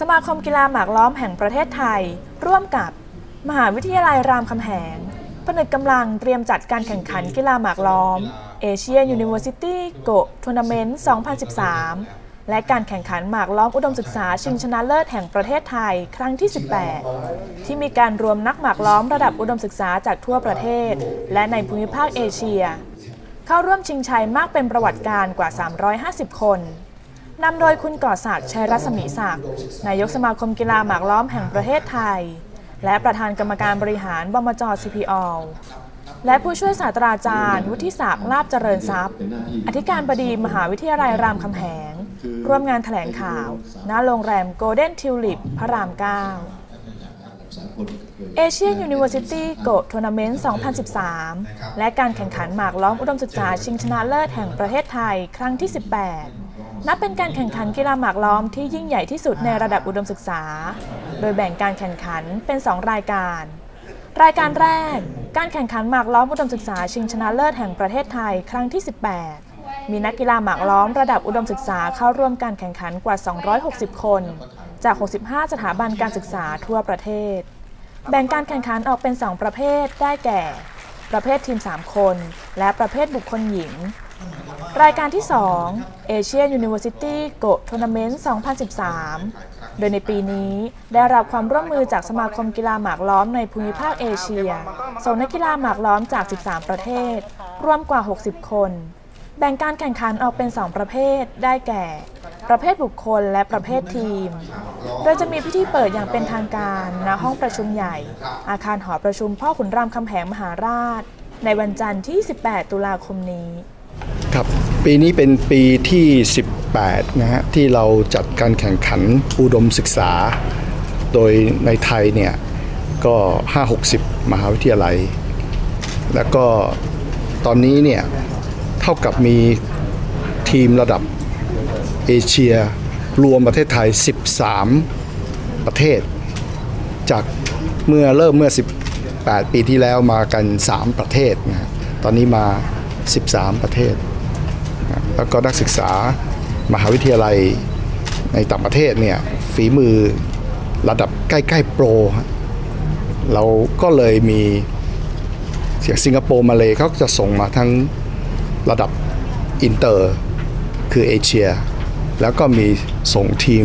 สมาคมกีฬาหมากล้อมแห่งประเทศไทย ร่วมกับ มหาวิทยาลัยรามคำแหงผนึกกำลังเตรียมจัดการแข่งขันกีฬาหมากล้อม Asia University Go Tournament 2013 และการแข่งขันหมากล้อมอุดมศึกษาชิงชนะเลิศแห่งประเทศไทยครั้งที่ 18 ที่มีการรวมนักหมากล้อมระดับอุดมศึกษาจากทั่วประเทศ และในภูมิภาคเอเชีย เข้าร่วมชิงชัยมากเป็นประวัติการกว่า 350 คน นำโดยคุณก่อศักดิ์ชัยรัศมีศักดิ์นายกสมาคมกีฬาหมากล้อมแห่งประเทศไทย และประธานกรรมการบริหารบมจ CPO และผู้ช่วยศาสตราจารย์ วุฒิศักดิ์ลาบเจริญทรัพย์ อธิการบดีมหาวิทยาลัยรามคำแหง ร่วมงานแถลงข่าวณโรงแรมโกลเด้นทิวลิปพระราม9เอเชีย University Go Tournament 2013 และการแข่งขันหมากล้อมอุดมศึกษาชิงชนะเลิศแห่งประเทศไทยครั้งที่ 18 นับเป็นการแข่งขันกีฬาหมากล้อมที่ยิ่งใหญ่ที่สุดในระดับอุดมศึกษา โดยแบ่งการแข่งขันเป็น 2 รายการ รายการแรก การแข่งขันหมากล้อมอุดมศึกษาชิงชนะเลิศแห่งประเทศไทยครั้งที่ 18 มีนักกีฬาหมากล้อมระดับอุดมศึกษาเข้าร่วมการแข่งขันกว่า 260 คน จาก 65 สถาบันการศึกษาทั่วประเทศ แบ่งการแข่งขันออกเป็น 2 ประเภทได้แก่ ประเภททีม 3 คน และประเภทบุคคลหญิง รายการที่ 2 Asia University Go Tournament 2013 โดยในปีนี้ได้รับความร่วมมือจากสมาคมกีฬาหมากล้อมในภูมิภาคเอเชีย ส่งนักกีฬาหมากล้อมจาก 13 ประเทศ รวมกว่า 60 คน แบ่งการแข่งขันออกเป็น 2 ประเภท ได้แก่ ประเภทบุคคลและประเภททีม โดยจะมีพิธีเปิดอย่างเป็นทางการณห้องประชุมใหญ่ อาคารหอประชุมพ่อขุนรามคำแหงมหาราช ในวันจันทร์ที่ 18 ตุลาคมนี้ ครับปีนี้เป็นปีที่ 18 นะฮะที่เราจัดการแข่งขันอุดมศึกษา โดยในไทยเนี่ยก็ 5-60 มหาวิทยาลัย แล้วก็ตอนนี้เนี่ยเท่ากับมีทีมระดับเอเชียรวมประเทศไทย 13 ประเทศ จากเมื่อเริ่มเมื่อ 18 ปีที่แล้วมากัน 3 ประเทศนะฮะตอนนี้มา 13 ประเทศ แล้วก็นักศึกษามหาวิทยาลัยในต่างประเทศเนี่ยฝีมือระดับใกล้ๆโปร เราก็เลยมีเสียงสิงคโปร์มาเลยเขาจะส่งมาทั้งระดับอินเตอร์คือเอเชีย แล้วก็มีส่งทีม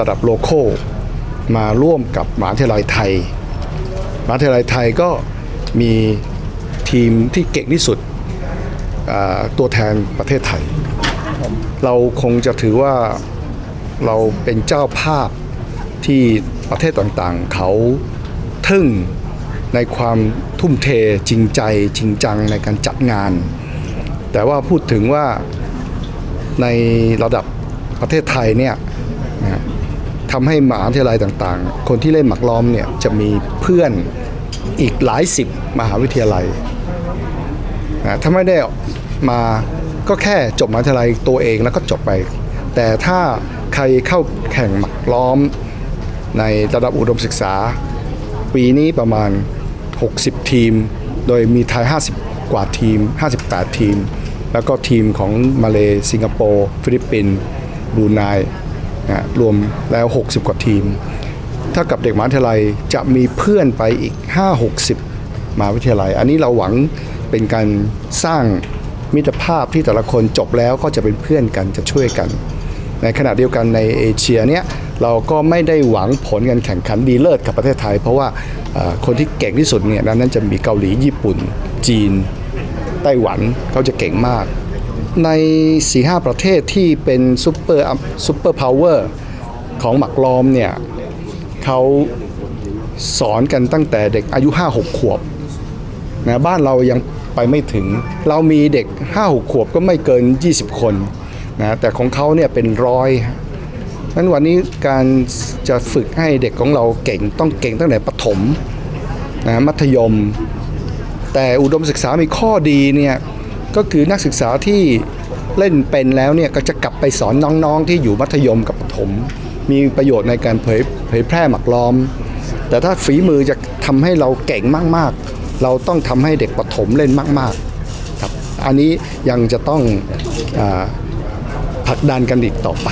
ระดับโลโก้มาร่วมกับมหาวิทยาลัยไทยมหาวิทยาลัยไทยก็มีทีมที่เก่งที่สุด ตัวแทนประเทศไทย เราคงจะถือว่าเราเป็นเจ้าภาพที่ประเทศต่างๆ เขาทึ่งในความทุ่มเทจริงใจจริงจังในการจัดงาน แต่ว่าพูดถึงว่าในระดับประเทศไทยเนี่ยนะทำให้มหาวิทยาลัยต่างๆ คนที่เล่นหมักล้อมเนี่ยจะมีเพื่อนอีกหลายสิบมหาวิทยาลัยนะถ้าไม่ได้ มาก็แค่จบมหาวิทยาลัยตัวเองแล้วก็จบไป แต่ถ้าใครเข้าแข่งหมักล้อมในระดับอุดมศึกษา ปีนี้ประมาณ 60 ทีม โดยมีไทย 50 กว่าทีม 58 ทีม แล้วก็ทีมของมาเลสิงคโปร์ฟิลิปปินส์บรูไนนะรวมแล้ว 60 กว่าทีม ถ้ากับเด็กมหาวิทยาลัยจะมีเพื่อนไปอีก 5-60มหาวิทยาลัย อันนี้เราหวังเป็นการสร้าง มิตรภาพที่แต่ละคนจบแล้วก็จะเป็นเพื่อนกันจะช่วยกัน ในขณะเดียวกันในเอเชียเนี่ยเราก็ไม่ได้หวังผลการแข่งขันดีเลิศกับประเทศไทย เพราะว่าคนที่เก่งที่สุดเนี่ยนั้นจะมีเกาหลีญี่ปุ่น จีน ไต้หวันเขาจะเก่งมาก ใน 4-5 ประเทศที่เป็นซูเปอร์ซูเปอร์พาวเวอร์ของหมักล้อมเนี่ยเขาสอนกันตั้งแต่เด็กอายุ 5-6 ขวบนะบ้านเรายัง ไปไม่ถึง เรามีเด็ก5-6ขวบก็ไม่เกิน 20 คนนะแต่ของเขาเนี่ยเป็นร้อยนั้นวันนี้การจะฝึกให้เด็กของเราเก่งต้องเก่งตั้งแต่ประถมนะมัธยม แต่อุดมศึกษามีข้อดีเนี่ยก็คือนักศึกษาที่เล่นเป็นแล้วเนี่ยก็จะกลับไปสอนน้องๆที่อยู่มัธยมกับประถม มีประโยชน์ในการเผยเผยแพร่หมักล้อม แต่ถ้าฝีมือจะทำให้เราเก่งมากๆ เราต้องทำให้เด็กปฐมเล่นมาก ๆ ครับ อันนี้ยังจะต้องอผลักดันกันอีกต่อไป